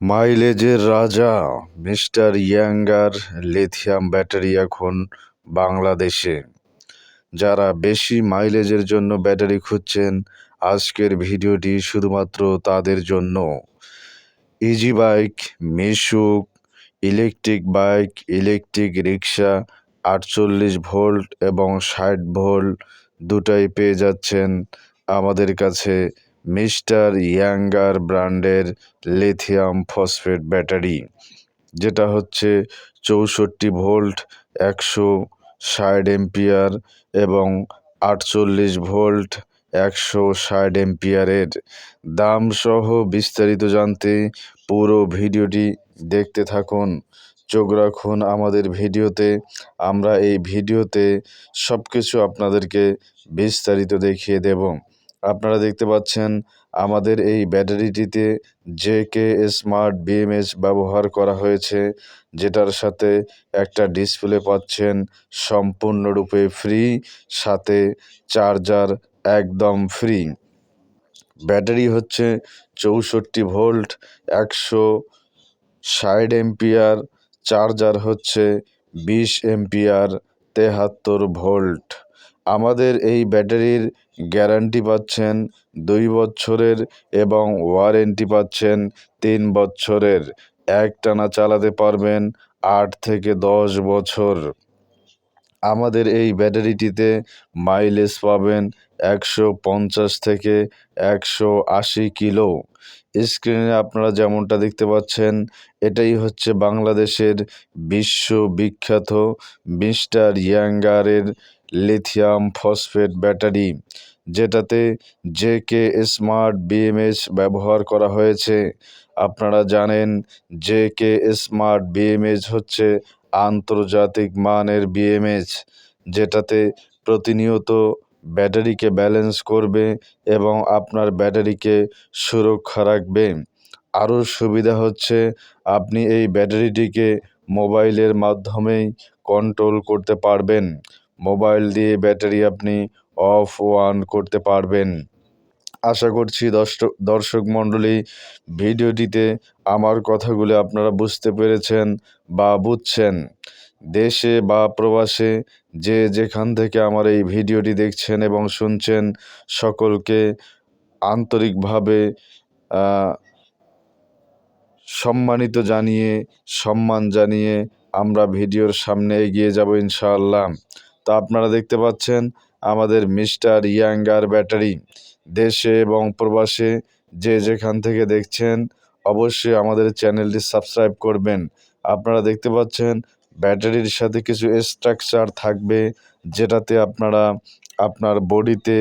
মাইলেজের রাজা mister younger lithium battery এখন বাংলাদেশে। যারা বেশি মাইলেজের জন্য ব্যাটারি খুঁজছেন, আজকের ভিডিওটি শুধুমাত্র তাদের জন্য। Easy bike, Mishuk, electric bike, electric rickshaw, আটচল্লিশ ভোল্ট এবং ষাট ভোল্ট দুটাই পেয়ে যাচ্ছেন আমাদের কাছে মিস্টার ইয়াঙ্গার ব্র্যান্ডের লিথিয়াম ফসফেট ব্যাটারি, যেটা হচ্ছে চৌষট্টি ভোল্ট, একশো ষাট এম্পিয়ার এবং আটচল্লিশ ভোল্ট, একশো ষাট এম্পিয়ারের। দাম সহ বিস্তারিত জানতে পুরো ভিডিওটি দেখতে থাকুন। চোখ রাখুন আমাদের ভিডিওতে। আমরা এই ভিডিওতে সব কিছু আপনাদেরকে বিস্তারিত দেখিয়ে দেব। আপনারা দেখতে পাচ্ছেন আমাদের এই ব্যাটারিটিতে জে কে স্মার্ট বিএমএস ব্যবহার করা হয়েছে, যেটার সাথে একটা ডিসপ্লে পাচ্ছেন সম্পূর্ণরূপে ফ্রি সাথে চার্জার একদম ফ্রি ব্যাটারি হচ্ছে চৌষট্টি ভোল্ট, একশো ষাট এম্পিয়ার চার্জার হচ্ছে বিশ এম্পিয়ার তেহাত্তর ভোল্ট। আমাদের এই ব্যাটারির গ্যারান্টি পাচ্ছেন দুই বছরের এবং ওয়ারেন্টি পাচ্ছেন তিন বছরের। একটানা চালাতে পারবেন আট থেকে দশ বছর। আমাদের এই ব্যাটারিটিতে মাইলেজ পাবেন একশো পঞ্চাশ থেকে একশো আশি কিলো। স্ক্রিনে আপনারা যেমনটা দেখতে পাচ্ছেন, এটাই হচ্ছে বাংলাদেশের বিশ্ববিখ্যাত মিস্টার ইয়াঙ্গারের লিথিয়াম ফসফেট ব্যাটারি। যেটাতে জে কে স্মার্ট বিএমএস ব্যবহার করা হয়েছে। আপনারা জানেন জে কে স্মার্ট বিএমএস হচ্ছে আন্তর্জাতিক মানের বিএমএস, যেটাতে প্রতিনিয়ত ব্যাটারিকে ব্যালেন্স করবে এবং আপনার ব্যাটারিকে সুরক্ষা রাখবে। আরও সুবিধা হচ্ছে, আপনি এই ব্যাটারিটিকে মোবাইলের মাধ্যমেই কন্ট্রোল করতে পারবেন। মোবাইল দিয়ে ব্যাটারি আপনি অফ অন করতে পারবেন। আশা করছি দর্শক দর্শক মণ্ডলী, ভিডিওটিতে আমার কথাগুলো আপনারা বুঝতে পেরেছেন বা বুঝছেন। দেশে বা প্রবাসে যে যেখান থেকে আমার এই ভিডিওটি দেখছেন এবং শুনছেন, সকলকে আন্তরিকভাবে সম্মানিত জানিয়ে, সম্মান জানিয়ে আমরা ভিডিওর সামনে এগিয়ে যাব ইনশাআল্লাহ। তা আপনারা দেখতে পাচ্ছেন আমাদের মিস্টার ইয়াঙ্গার ব্যাটারি, দেশে এবং প্রবাসে যে যেখান থেকে দেখছেন, অবশ্যই আমাদের চ্যানেলটি সাবস্ক্রাইব করবেন। আপনারা দেখতে পাচ্ছেন, ব্যাটারির সাথে কিছু স্ট্রাকচার থাকবে, যেটাতে আপনারা আপনার বডিতে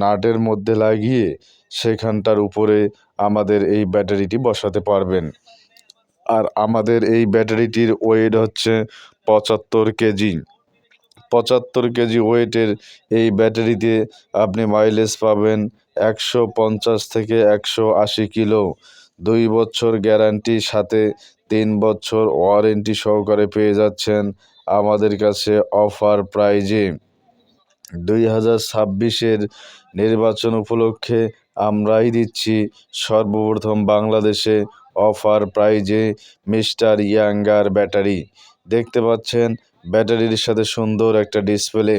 নাটের মধ্যে লাগিয়ে সেখানটার উপরে আমাদের এই ব্যাটারিটি বসাতে পারবেন। আর আমাদের এই ব্যাটারিটির ওয়েট হচ্ছে পঁচাত্তর কেজি। পঁচাত্তর কেজি ওয়েটের এই ব্যাটারিতে আপনি মাইলেজ পাবেন একশো পঞ্চাশ থেকে একশো আশি কিলো। দুই বছর গ্যারান্টি সাথে তিন বছর ওয়ারেন্টি সহকারে পেয়ে যাচ্ছেন আমাদের কাছে অফার প্রাইজে দুই হাজার ছাব্বিশের নির্বাচন উপলক্ষে আমরাই দিচ্ছি সর্বপ্রথম বাংলাদেশে অফার প্রাইজে মিস্টার ইয়াঙ্গার ব্যাটারি। দেখতে পাচ্ছেন ব্যাটারির সাথে সুন্দর একটা ডিসপ্লে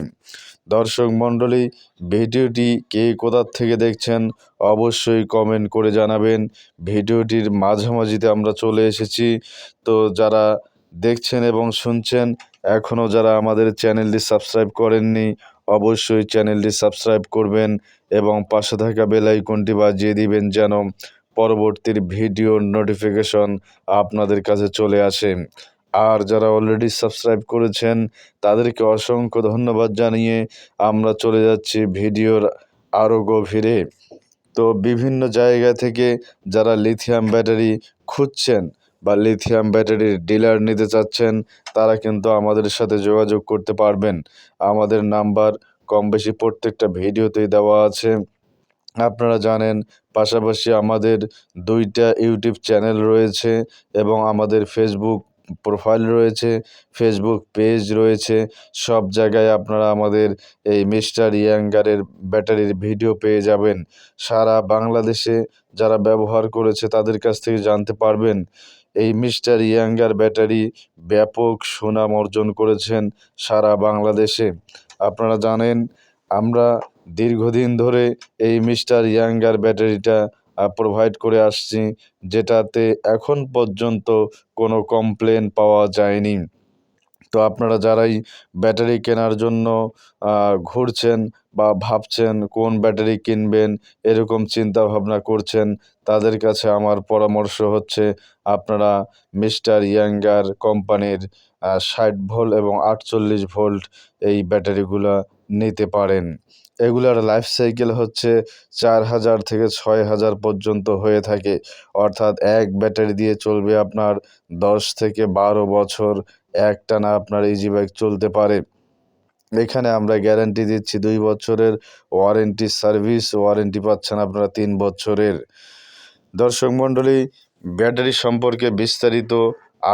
দর্শক মণ্ডলী, ভিডিওটি কে কোথার থেকে দেখছেন অবশ্যই কমেন্ট করে জানাবেন। ভিডিওটির মাঝামাঝিতে আমরা চলে এসেছি। তো যারা দেখছেন এবং শুনছেন এখনও যারা আমাদের চ্যানেলটি সাবস্ক্রাইব করেননি, অবশ্যই চ্যানেলটি সাবস্ক্রাইব করবেন এবং পাশে থাকা বেল আইকনটি বাজিয়ে দিবেন যেন পরবর্তীর ভিডিওর নোটিফিকেশন আপনাদের কাছে চলে আসে। আর যারা অলরেডি সাবস্ক্রাইব করেছেন, তাদেরকে অসংখ্য ধন্যবাদ জানিয়ে আমরা চলে যাচ্ছি ভিডিওর আরও গভীরে। তো বিভিন্ন জায়গা থেকে যারা লিথিয়াম ব্যাটারি খুঁজছেন বা লিথিয়াম ব্যাটারির ডিলার নিতে চাচ্ছেন, তারা কিন্তু আমাদের সাথে যোগাযোগ করতে পারবেন। আমাদের নাম্বার কম বেশি প্রত্যেকটা ভিডিওতেই দেওয়া আছে। আপনারা জানেন, পাশাপাশি আমাদের দুইটা ইউটিউব চ্যানেল রয়েছে এবং আমাদের ফেসবুক প্রোফাইল রয়েছে ফেসবুক পেজ রয়েছে, সব জায়গায় আপনারা আমাদের এই মিস্টার ইয়াঙ্গারের ব্যাটারির ভিডিও পেয়ে যাবেন। সারা বাংলাদেশে যারা ব্যবহার করেছে তাদের কাছ থেকে জানতে পারবেন। এই মিস্টার ইয়াঙ্গার ব্যাটারি ব্যাপক সুনাম অর্জন করেছেন সারা বাংলাদেশে। আপনারা জানেন, আমরা দীর্ঘদিন ধরে এই মিস্টার ইয়াঙ্গার ব্যাটারিটা প্রোভাইড করে আসছি, যেটাতে এখন পর্যন্ত কোনো কমপ্লেন পাওয়া যায়নি। তো আপনারা যারাই ব্যাটারি কেনার জন্য ঘুরছেন বা ভাবছেন কোন ব্যাটারি কিনবেন, এরকম চিন্তা ভাবনা করছেন, তাদের কাছে আমার পরামর্শ হচ্ছে আপনারা মিস্টার ইয়াঙ্গার কোম্পানির ষাট ভোল্ট এবং আটচল্লিশ ভোল্ট এই ব্যাটারিগুলো নিতে পারেন। এগুলার লাইফ সাইকেল হচ্ছে চার হাজার থেকে ছয় হাজার পর্যন্ত হয়ে থাকে। অর্থাৎ এক ব্যাটারি দিয়ে চলবে আপনার দশ থেকে বারো বছর, একটানা আপনার ইজি বাইক চলতে পারে। এখানে আমরা গ্যারান্টি দিচ্ছি দুই বছরের ওয়ারেন্টি সার্ভিস ওয়ারেন্টি পাচ্ছেন আপনারা তিন বছরের। দর্শক মণ্ডলী, ব্যাটারি সম্পর্কে বিস্তারিত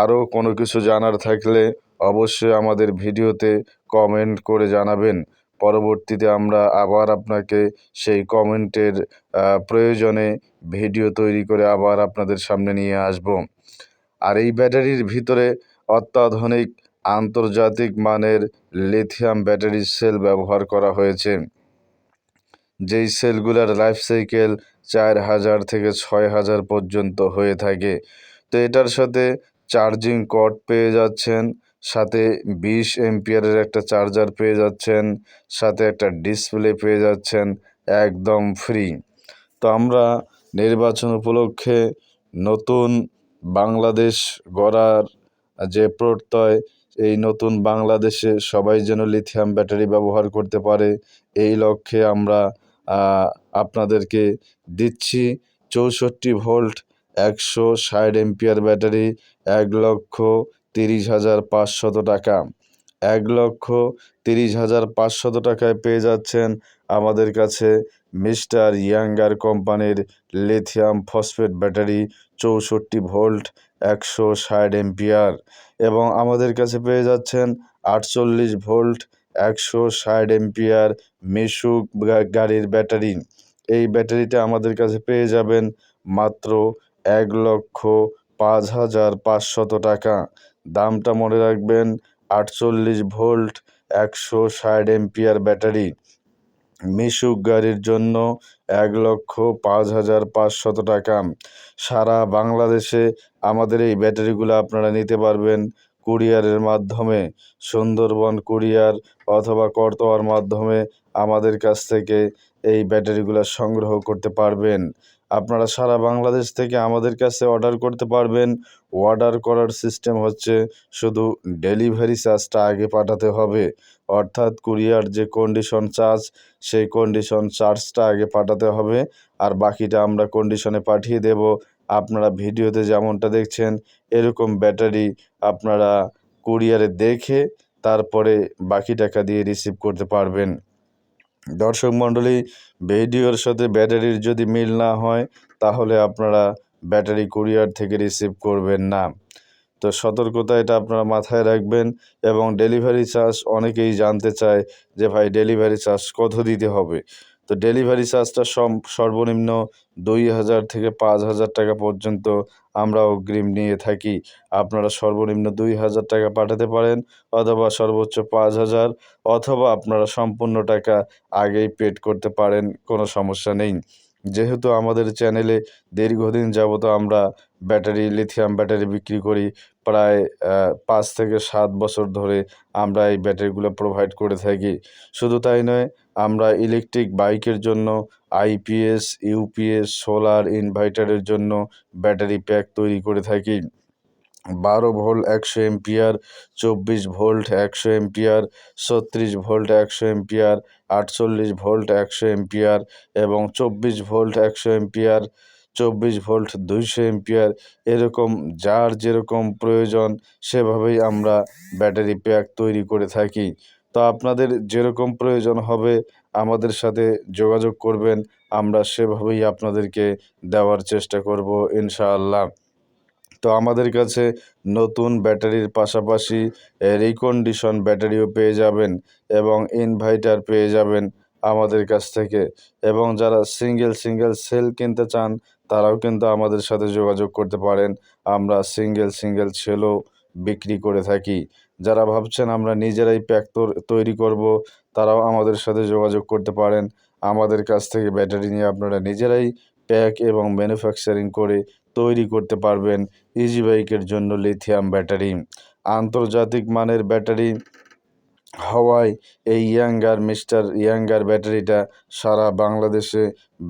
আরও কোনো কিছু জানার থাকলে অবশ্যই আমাদের ভিডিওতে কমেন্ট করে জানাবেন। পরবর্তীতে আমরা আবার আপনাকে সেই কমেন্টের প্রয়োজনে ভিডিও তৈরি করে আবার আপনাদের সামনে নিয়ে আসব। আর এই ব্যাটারির ভিতরে অত্যাধুনিক আন্তর্জাতিক মানের লিথিয়াম ব্যাটারি সেল ব্যবহার করা হয়েছে। যেই সেলগুলোর লাইফ সাইকেল চার হাজার থেকে ছয় হাজার পর্যন্ত হয়ে থাকে। তো এটার সাথে চার্জিং কর্ড পেয়ে যাচ্ছেন। সাথে বিশ এমপিয়ারের একটা চার্জার পেয়ে যাচ্ছেন, সাথে একটা ডিসপ্লে পেয়ে যাচ্ছেন একদম ফ্রি। তো আমরা নির্বাচন উপলক্ষে নতুন বাংলাদেশ গড়ার যে প্রত্যয়, এই নতুন বাংলাদেশে সবাই যেন লিথিয়াম ব্যাটারি ব্যবহার করতে পারে, এই লক্ষ্যে আমরা আপনাদেরকে দিচ্ছি চৌষট্টি ভোল্ট একশো ষাট এমপিয়ার ব্যাটারি, এক লক্ষ তিরিশ হাজার পাঁচশত টাকা। এক লক্ষ তিরিশ হাজার পাঁচশত টাকায় পেয়ে যাচ্ছেন আমাদের কাছে মিস্টার ইয়াঙ্গার কোম্পানির লিথিয়াম ফসফেট ব্যাটারি চৌষট্টি ভোল্ট একশো ষাট এমপিয়ার এবং আমাদের কাছে পেয়ে যাচ্ছেন আটচল্লিশ ভোল্ট একশো ষাট এমপিয়ার মিশুক গাড়ির ব্যাটারি। এই ব্যাটারিটা আমাদের কাছে পেয়ে যাবেন মাত্র এক লক্ষ পাঁচ হাজার পাঁচশত টাকা। দামটা মনে রাখবেন আটচল্লিশ ভোল্ট একশো ষাট এমপিয়ার ব্যাটারি। মিশুক গাড়ির জন্য এক লক্ষ পাঁচ হাজার পাঁচশত টাকা। সারা বাংলাদেশে আমাদের এই ব্যাটারিগুলো আপনারা নিতে পারবেন কুরিয়ারের মাধ্যমে, সুন্দরবন কুরিয়ার অথবা করতোয়ার মাধ্যমে আমাদের কাছ থেকে এই ব্যাটারিগুলো সংগ্রহ করতে পারবেন। আপনারা সারা বাংলাদেশ থেকে আমাদের কাছে অর্ডার করতে পারবেন। অর্ডার করার সিস্টেম হচ্ছে শুধু ডেলিভারি চার্জটা আগে পাঠাতে হবে। অর্থাৎ কুরিয়ার যে কন্ডিশন চার্জ, সেই কন্ডিশন চার্জটা আগে পাঠাতে হবে। আর বাকিটা আমরা কন্ডিশনে পাঠিয়ে দেব। আপনারা ভিডিওতে যেমনটা দেখছেন, এরকম ব্যাটারি আপনারা কুরিয়ারে দেখে তারপরে বাকি টাকা দিয়ে রিসিভ করতে পারবেন। দর্শক মণ্ডলী, ভিডিওর সাথে ব্যাটারির যদি মিল না হয়, তাহলে আপনারা ব্যাটারি কুরিয়ার থেকে রিসিভ করবেন না। তো সতর্কতা এটা আপনারা মাথায় রাখবেন এবং ডেলিভারি চার্জ অনেকেই জানতে চায় যে ভাই, ডেলিভারি চার্জ কত দিতে হবে? তো ডেলিভারি চার্জটা সর্বনিম্ন দুই হাজার থেকে পাঁচ হাজার টাকা পর্যন্ত আমরা অগ্রিম নিয়ে থাকি। আপনারা সর্বনিম্ন দুই হাজার টাকা পাঠাতে পারেন অথবা সর্বোচ্চ পাঁচ হাজার অথবা আপনারা সম্পূর্ণ টাকা আগেই পেড করতে পারেন, কোনো সমস্যা নেই। যেহেতু আমাদের চ্যানেলে দীর্ঘদিন যাবত আমরা ব্যাটারি লিথিয়াম ব্যাটারি বিক্রি করি, প্রায় পাঁচ থেকে সাত বছর ধরে আমরা এই ব্যাটারিগুলো প্রোভাইড করে থাকি। শুধু তাই নয়, আমরা ইলেকট্রিক বাইকের জন্য আইপিএস ইউপিএস সোলার ইনভার্টারের জন্য ব্যাটারি প্যাক তৈরি করে থাকি। বারো ভোল্ট একশো এমপিয়ার চব্বিশ ভোল্ট একশো এমপিয়ার ছত্রিশ ভোল্ট একশো এমপিয়ার আটচল্লিশ ভোল্ট একশো এমপিয়ার এবং চব্বিশ ভোল্ট একশো এমপিয়ার, চব্বিশ ভোল্ট দুইশো এমপিয়ার, এরকম যার যেরকম প্রয়োজন সেভাবেই আমরা ব্যাটারি প্যাক তৈরি করে থাকি। তো আপনাদের যেরকম প্রয়োজন হবে আমাদের সাথে যোগাযোগ করবেন, আমরা সেভাবেই আপনাদেরকে দেওয়ার চেষ্টা করব ইনশাআল্লাহ। তো আমাদের কাছে নতুন ব্যাটারির পাশাপাশি রিকন্ডিশন ব্যাটারিও পেয়ে যাবেন এবং ইনভার্টার পেয়ে যাবেন আমাদের কাছ থেকে। এবং যারা সিঙ্গেল সিঙ্গেল সেল কিনতে চান, তারাও কিন্তু আমাদের সাথে যোগাযোগ করতে পারেন। আমরা সিঙ্গেল সিঙ্গেল সেলও বিক্রি করে থাকি। যারা ভাবছেন আমরা নিজেরাই প্যাক তৈরি করব, তারাও আমাদের সাথে যোগাযোগ করতে পারেন। আমাদের কাছ থেকে ব্যাটারি নিয়ে আপনারা নিজেরাই প্যাক এবং ম্যানুফ্যাকচারিং করে তৈরি করতে পারবেন ইজি বাইকের জন্য লিথিয়াম ব্যাটারি আন্তর্জাতিক মানের ব্যাটারি হওয়ায় এই ইয়াঙ্গার মিস্টার ইয়াঙ্গার ব্যাটারিটা সারা বাংলাদেশে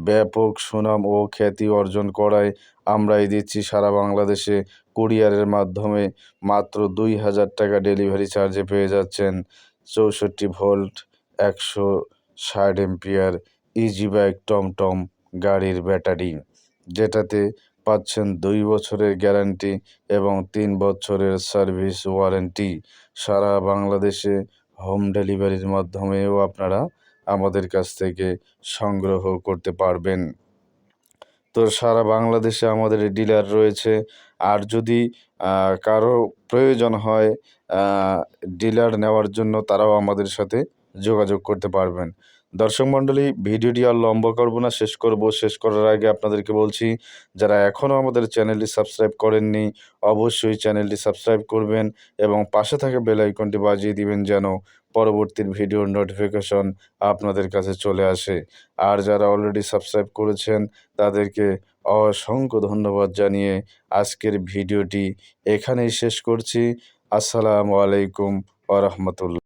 ব্যাপক সুনাম ও খ্যাতি অর্জন করায়। আমরাই দিচ্ছি সারা বাংলাদেশে কুরিয়ারের মাধ্যমে মাত্র দুই হাজার টাকা ডেলিভারি চার্জে পেয়ে যাচ্ছেন। চৌষট্টি ভোল্ট একশো ষাট এম্পিয়ার ইজি বাইক টমটম গাড়ির ব্যাটারি যেটাতে পাচ্ছেন দুই বছরের গ্যারান্টি এবং তিন বছরের সার্ভিস ওয়ারেন্টি। সারা বাংলাদেশে হোম ডেলিভারির মাধ্যমেও আপনারা আমাদের কাছ থেকে সংগ্রহ করতে পারবেন। তো সারা বাংলাদেশে আমাদের ডিলার রয়েছে। আর যদি কারও প্রয়োজন হয় ডিলার নেওয়ার জন্য তারাও আমাদের সাথে যোগাযোগ করতে পারবেন। দর্শক মণ্ডলী, ভিডিওটি আর লম্বা করব না, শেষ করব, শেষ করার আগে আপনাদেরকে বলছি, যারা এখনও আমাদের চ্যানেলটি সাবস্ক্রাইব করেননি, অবশ্যই চ্যানেলটি সাবস্ক্রাইব করবেন এবং পাশে থাকা বেল আইকনটি বাজিয়ে দিবেন যেন পরবর্তীর ভিডিওর নোটিফিকেশন আপনাদের কাছে চলে আসে। আর যারা অলরেডি সাবস্ক্রাইব করেছেন, তাদেরকে অসংখ্য ধন্যবাদ জানিয়ে আজকের ভিডিওটি এখানেই শেষ করছি। আসসালামু আলাইকুম আ রহমতুল্লা